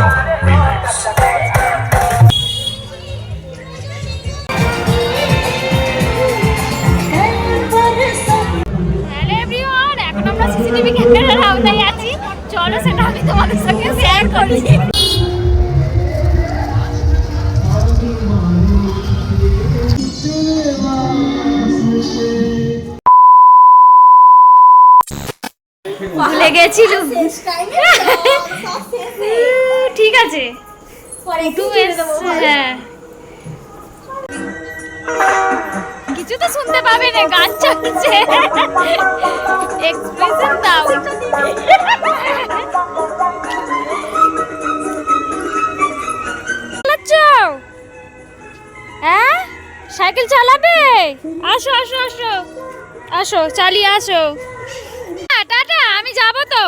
Tucson Remix. CCTV ক্যামেরার আওতায় আছি। চলো সেটা আমি তোমাদের সঙ্গে শেয়ার করি। ভুলে গেছিল ঠিক আছে। হ্যাঁ। কিছু তো শুনতে পাবে না গান চলছে। এক্সপ্রেশন দাও? হ্যাঁ? সাইকেল চালাবে? আসো আসো আসো। আসো চালিয়ে আসো। টাটা আমি যাব তো।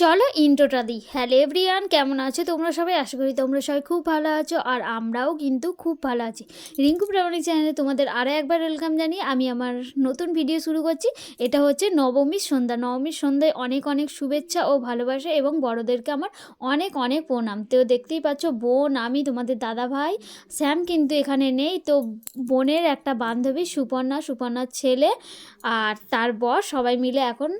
চলো ইন্ট্রোটা দিই। হ্যালো এভরিয়ান কেমন আছো? তোমরা সবাই? আশা করি তোমরা সবাই খুব ভালো আছো, আর আমরাও কিন্তু খুব ভালো আছি। রিঙ্কু প্রামাণিক চ্যানেলে তোমাদের আরও একবার ওয়েলকাম জানিয়ে আমি আমার নতুন ভিডিও শুরু করছি। এটা হচ্ছে নবমীর সন্ধ্যা। নবমীর সন্ধ্যায় অনেক অনেক শুভেচ্ছা ও ভালোবাসা এবং বড়দেরকে আমার অনেক অনেক প্রণাম। তো দেখতেই পাচ্ছ, বোন, আমি, তোমাদের দাদা ভাই শ্যাম কিন্তু এখানে নেই। তো বোনের একটা বান্ধবী, সুপর্ণা, সুপর্ণার ছেলে আর তার বর সবাই মিলে এখন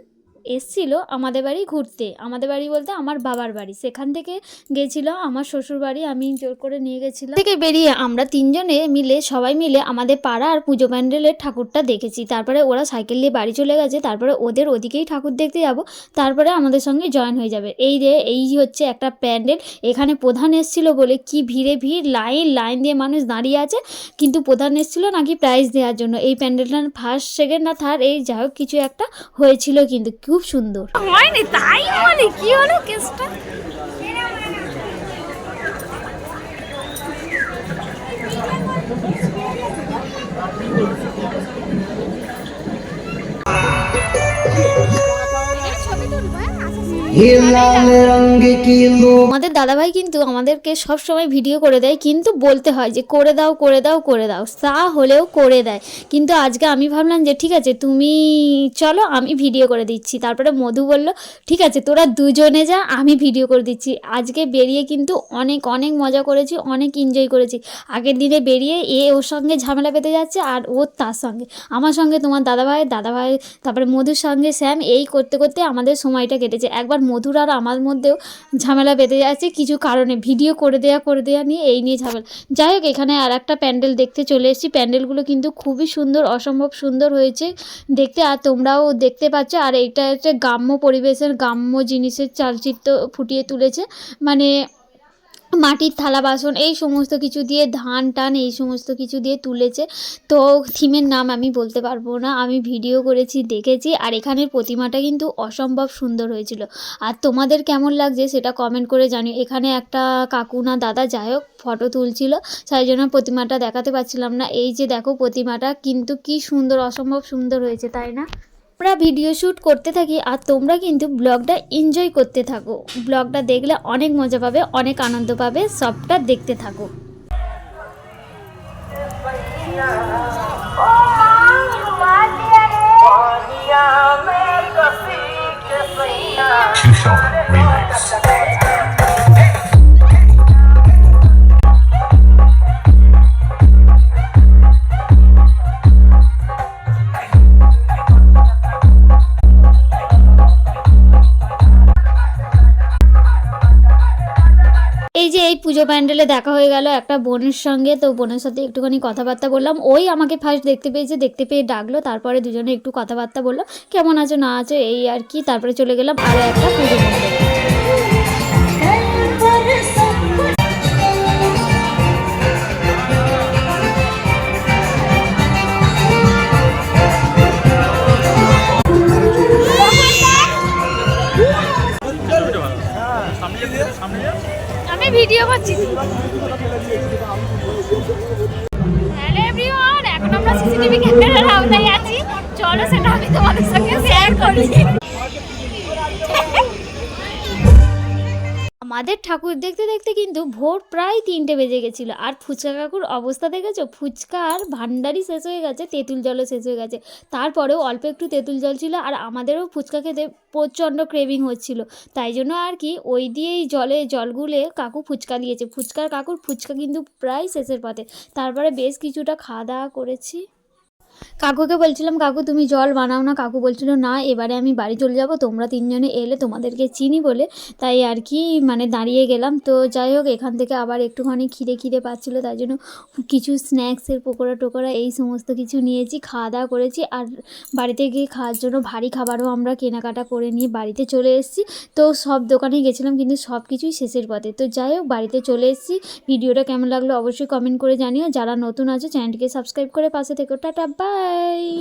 এসছিল আমাদের বাড়ি ঘুরতে। আমাদের বাড়ি বলতে আমার বাবার বাড়ি। সেখান থেকে গেছিল আমার শ্বশুর বাড়ি, আমি জোর করে নিয়ে গেছিলাম। থেকে বেরিয়ে আমরা তিনজনে মিলে, সবাই মিলে আমাদের পাড়া আর পুজো প্যান্ডেলের ঠাকুরটা দেখেছি। তারপরে ওরা সাইকেল নিয়ে বাড়ি চলে গেছে। তারপরে ওদের ওদিকেই ঠাকুর দেখতে যাব। তারপরে আমাদের সঙ্গে জয়েন হয়ে যাবে। এই রে এই হচ্ছে একটা প্যান্ডেল। এখানে প্রধান এসেছিল বলে কি ভিড়ে ভিড়, লাইন লাইন দিয়ে মানুষ দাঁড়িয়ে আছে। কিন্তু প্রধান এসেছিল নাকি প্রাইজ দেওয়ার জন্য। এই প্যান্ডেলটা ফার্স্ট সেকেন্ড না থার্ড এই যাই হোক, কিছু একটা হয়েছিল কিন্তু। খুব সুন্দর। হয়নি তাই মানে কি হলো কেসটা আমাদের দাদাভাই কিন্তু আমাদেরকে সব সময় ভিডিও করে দেয়, কিন্তু বলতে হয় যে, করে দাও করে দাও করে দাও। তা হলেও করে দেয়। কিন্তু আজকে আমি ভাবলাম যে, ঠিক আছে, তুমি চলো, আমি ভিডিও করে দিচ্ছি। তারপরে মধু বলল, ঠিক আছে, তোরা দুজনে যা, আমি ভিডিও করে দিচ্ছি। আজকে বেরিয়ে কিন্তু অনেক অনেক মজা করেছি, অনেক এনজয় করেছি। আগের দিনে বেরিয়ে এ ওর সঙ্গে ঝামেলা পেতে যাচ্ছে আর ও তার সঙ্গে। আমার সঙ্গে তোমার দাদাভাই দাদাভাই, তারপরে মধুর সঙ্গে স্যাম এই করতে করতে আমাদের সময়টা কেটেছে। একবার মধুর আর আমার মধ্যেও ঝামেলা বেঁধে যাচ্ছে কিছু কারণে ভিডিও করে দেয়া করে দেয়া নিয়ে এই নিয়ে ঝামেলা। যাই হোক, এখানে আর একটা প্যান্ডেল দেখতে চলে এসেছি। প্যান্ডেলগুলো কিন্তু খুবই সুন্দর, অসম্ভব সুন্দর হয়েছে দেখতে। আর তোমরাও দেখতে পাচ্ছ, আর এইটা হচ্ছে গ্রাম্য পরিবেশের গ্রাম্য জিনিসের চালচিত্র ফুটিয়ে তুলেছে। মানে মাটির থালা, বাসন, এই সমস্ত কিছু দিয়ে, ধান টান, এই সমস্ত কিছু দিয়ে তুলেছে। তো থিমের নাম আমি বলতে পারব না। আমি ভিডিও করেছি, দেখেছি, আর এখানের প্রতিমাটা কিন্তু অসম্ভব সুন্দর হয়েছিল। আর তোমাদের কেমন লাগছে সেটা কমেন্ট করে জানিও। এখানে একটা কাকু না দাদা, যাই হোক ফটো তুলছিল। সেই জন্য প্রতিমাটা দেখাতে পারছিলাম না। এই যে দেখো প্রতিমাটা, কিন্তু কি সুন্দর, অসম্ভব সুন্দর হয়েছে, তাই না? আমরা ভিডিও শ্যুট করতে থাকি আর তোমরা কিন্তু ব্লগটা এনজয় করতে থাকো ব্লগটা দেখলে অনেক মজা পাবে অনেক আনন্দ পাবে সবটা দেখতে থাকো পুজো প্যান্ডেলে দেখা হয়ে গেল একটা বোনের সঙ্গে। তো বোনের সাথে একটুখানি কথাবার্তা বললাম। ওই আমাকে ফার্স্ট দেখতে পেয়েছে, দেখতে পেয়ে ডাকলো। তারপরে দুজনে একটু কথাবার্তা বলল, কেমন আছো? না আছো? এই আর কি। তারপরে চলে গেলাম আরও একটা পুজো প্যান্ডেল। আওতায় আছি। চলো, সেটা আমি তোমাদের সঙ্গে শেয়ার করি। আমাদের ঠাকুর দেখতে দেখতে কিন্তু ভোর প্রায় তিনটে বেজে গেছিল। আর ফুচকা কাকুর অবস্থা দেখেছ? ফুচকার ভান্ডারই শেষ হয়ে গেছে, তেঁতুল জলও শেষ হয়ে গেছে। তারপরেও অল্প একটু তেঁতুল জল ছিল আর আমাদেরও ফুচকা খেতে প্রচণ্ড ক্রেভিং হচ্ছিল। তাই জন্য আর কি ওই দিয়েই জলে জল গুলে কাকু ফুচকা দিয়েছে। ফুচকার কাকুর ফুচকা কিন্তু প্রায় শেষের পথে। তারপরে বেশ কিছুটা খাওয়া দাওয়া করেছি। কাকুকে বলছিলাম, কাকু, তুমি জল বানাও না। কাকু বলছিল, না, এবারে আমি বাড়ি চলে যাব। তোমরা তিনজনে এলে তোমাদেরকে চিনি বলে। তাই আর কি মানে দাঁড়িয়ে গেলাম। তো যাই হোক, এখান থেকে আবার একটুখানি খিদে খিদে পাচ্ছিলো। তাই জন্য কিছু স্ন্যাক্সের পকোড়া টোকোড়া এই সমস্ত কিছু নিয়েছি, খাওয়া দাওয়া করেছি। আর বাড়িতে গিয়ে খাওয়ার জন্য ভারী খাবারও আমরা কেনাকাটা করে নিয়ে বাড়িতে চলে এসেছি। তো সব দোকানে গেছিলাম, কিন্তু সব কিছুই শেষের পথে। তো যাই হোক, বাড়িতে চলে এসেছি। ভিডিওটা কেমন লাগল অবশ্যই কমেন্ট করে জানিও। যারা নতুন আছে, চ্যানেলটিকে সাবস্ক্রাইব করে পাশে থেকো। Tata Bye.